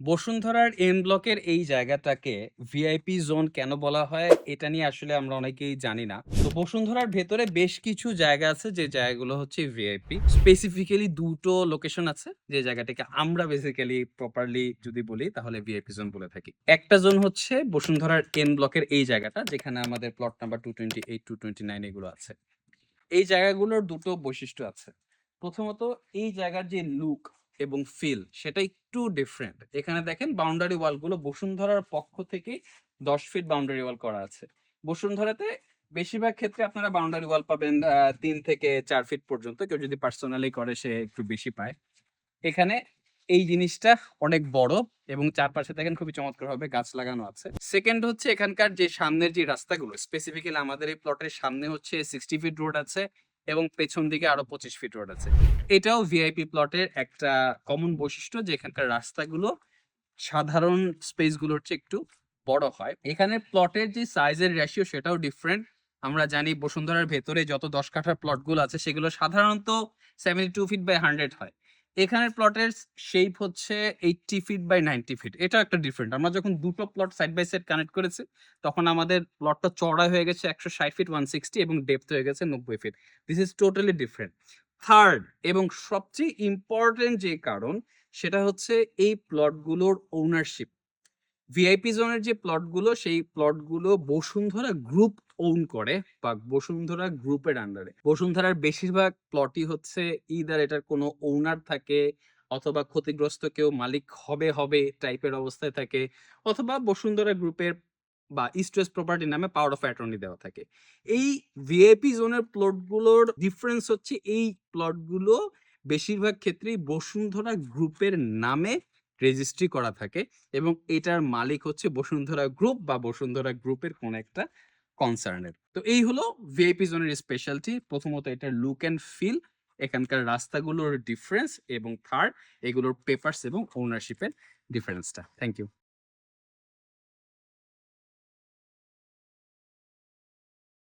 বসুন্ধরার এন ব্লকের এই জায়গাটাকে ভিআইপি জোন কেন বলা হয়, এটা নিয়ে আসলে আমরা অনেকেই জানি না। তো বসুন্ধরার ভেতরে বেশ কিছু জায়গা আছে, যে জায়গাগুলো হচ্ছে ভিআইপি। স্পেসিফিক্যালি দুটো লোকেশন আছে, যে জায়গাটাকে আমরা বেসিক্যালি প্রপারলি যদি বলি, তাহলে ভিআইপি জোন বলে থাকি। একটা জোন হচ্ছে বসুন্ধরার এন ব্লকের এই জায়গাটা, যেখানে আমাদের plot number two twenty eight two twenty nine এগুলো আছে। এই জায়গাগুলোর দুটো বৈশিষ্ট্য আছে। প্রথমত, এই জায়গার যে লুক এবং ফিল সেটা একটু ডিফারেন্ট এখানে দেখেন বাউন্ডারি ওয়ালগুলো বসুন্ধরার পক্ষ থেকে দশ ফিট বাউন্ডারি ওয়াল করা আছে। বসুন্ধরাতে বেশিরভাগ ক্ষেত্রে আপনারা বাউন্ডারি ওয়াল পাবেন তিন থেকে চার ফিট পর্যন্ত। কেউ যদি পার্সোনালি করে, সে একটু বেশি পায়। এখানে এই জিনিসটা অনেক বড় এবং চারপাশে দেখেন খুবই চমৎকার গাছ লাগানো আছে। সেকেন্ড হচ্ছে এখানকার যে সামনের যে রাস্তাগুলো স্পেসিফিক্যালি আমাদের এই প্লটের সামনে হচ্ছে সিক্সটি ফিট রোড আছে। এবং পেছন দিকে আরও পঁচিশ ফিট রোড আছে। এটাও ভিআইপি প্লটের একটা কমন বৈশিষ্ট্য যে এখানকার রাস্তাগুলো সাধারণ স্পেসগুলোর চেয়ে একটু বড় হয়। এখানে প্লটের যে সাইজের রেশিও সেটাও ডিফারেন্ট আমরা জানি বসুন্ধরার ভেতরে যত দশ কাঠার প্লটগুলো আছে, সেগুলো সাধারণত seventy two feet by hundred হয়। এখানের প্লটের শেপ হচ্ছে eighty feet by ninety feet এটা একটা ডিফারেন্ট আমরা যখন দুটো plot side by side connect করেছি, তখন আমাদের প্লটটা চড়া হয়ে গেছে একশো ষাট ফিট ওয়ান সিক্সটি এবং ডেপথ হয়ে গেছে নব্বই fit this is totally different third এবং সবচেয়ে ইম্পর্টেন্ট যে কারণ, সেটা হচ্ছে এই প্লটগুলোর ওনারশিপ ভিআইপি জোনের যে প্লটগুলো সেই প্লটগুলো বসুন্ধরা গ্রুপ ওন করে বা বসুন্ধরা গ্রুপের আন্ডারে বসুন্ধরার বেশিরভাগ প্লটই হচ্ছে ইদার এটার কোনো ওনার থাকে অথবা ক্ষতিগ্রস্ত কেউ মালিক হবে হবে টাইপের অবস্থায় থাকে অথবা বসুন্ধরা গ্রুপের বা ইস্ট ওয়েস্ট প্রপার্টি নামে পাওয়ার অফ অ্যাটর্নি দেওয়া থাকে। এই ভিআইপি জোনের প্লটগুলোর ডিফারেন্স হচ্ছে এই প্লটগুলো বেশিরভাগ ক্ষেত্রেই বসুন্ধরা গ্রুপের নামে রেজিস্ট্রি করা থাকে এবং এটার মালিক হচ্ছে বসুন্ধরা গ্রুপ বা বসুন্ধরা গ্রুপের কোন একটা কনসার্নের তো এই হলো ভিআইপি জোনের স্পেশালিটি প্রথমত এটার লুক অ্যান্ড ফিল এখানকার রাস্তাগুলোর ডিফারেন্স এবং থার্ড এগুলোর পেপার্স এবং ওনারশিপের ডিফারেন্সটা থ্যাংক ইউ